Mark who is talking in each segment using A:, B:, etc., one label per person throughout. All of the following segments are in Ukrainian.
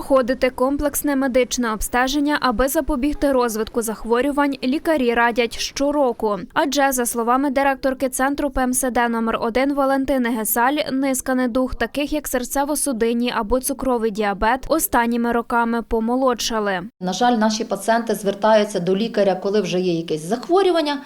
A: Проходити комплексне медичне обстеження, аби запобігти розвитку захворювань, лікарі радять щороку. Адже, за словами директорки центру ПМСД номер 1 Валентини Гесаль, низка недуг, таких як серцево-судинні або цукровий діабет, останніми роками помолодшали.
B: На жаль, наші пацієнти звертаються до лікаря, коли вже є якесь захворювання,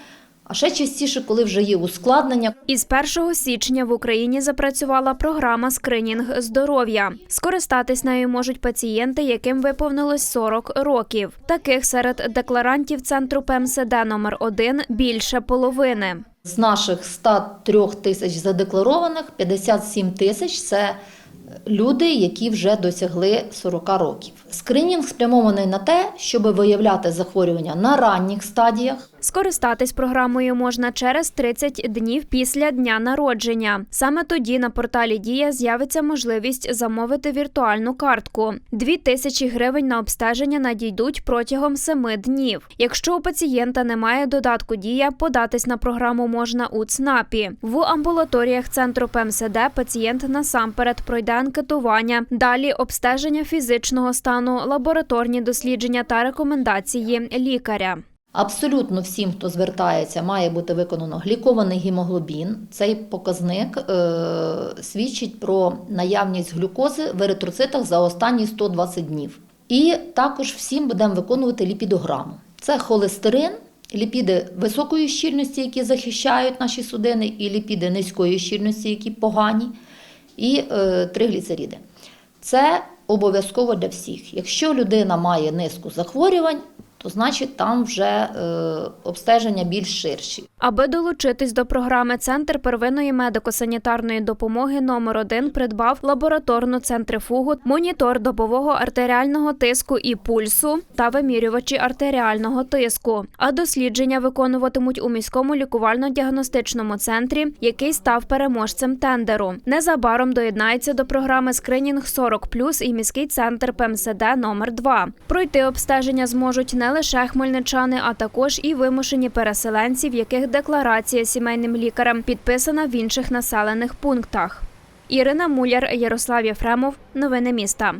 B: а ще частіше, коли вже є ускладнення.
A: Із 1 січня в Україні запрацювала програма скринінг здоров'я. Скористатись нею можуть пацієнти, яким виповнилось 40 років. Таких серед декларантів центру ПМСД номер 1 більше половини.
B: З наших 103 тисяч задекларованих 57 тисяч це люди, які вже досягли 40 років. Скринінг спрямований на те, щоб виявляти захворювання на ранніх стадіях.
A: Скористатись програмою можна через 30 днів після дня народження. Саме тоді на порталі Дія з'явиться можливість замовити віртуальну картку. Дві тисячі гривень на обстеження надійдуть протягом семи днів. Якщо у пацієнта немає додатку Дія, податись на програму можна у ЦНАПі. В амбулаторіях центру ПМСД пацієнт насамперед пройде анкетування, далі обстеження фізичного стану, лабораторні дослідження та рекомендації лікаря.
B: Абсолютно всім, хто звертається, має бути виконано глікований гемоглобін. Цей показник е, свідчить про наявність глюкози в еритроцитах за останні 120 днів. І також всім будемо виконувати ліпідограму. Це холестерин, ліпіди високої щільності, які захищають наші судини, і ліпіди низької щільності, які погані, і е, тригліцериди. Це обов'язково для всіх. Якщо людина має низку захворювань, то значить там вже е, обстеження більш ширші.
A: Аби долучитись до програми Центр первинної медико-санітарної допомоги номер 1 придбав лабораторну центрифугу, монітор добового артеріального тиску і пульсу та вимірювачі артеріального тиску. А дослідження виконуватимуть у міському лікувально-діагностичному центрі, який став переможцем тендеру. Незабаром доєднається до програми Скринінг 40+, і міський центр ПМСД номер 2 Пройти обстеження зможуть не лише хмельничани, а також і вимушені переселенці, в яких декларація сімейним лікарем підписана в інших населених пунктах. Ірина Муляр, Ярослав Єфремов. Новини міста.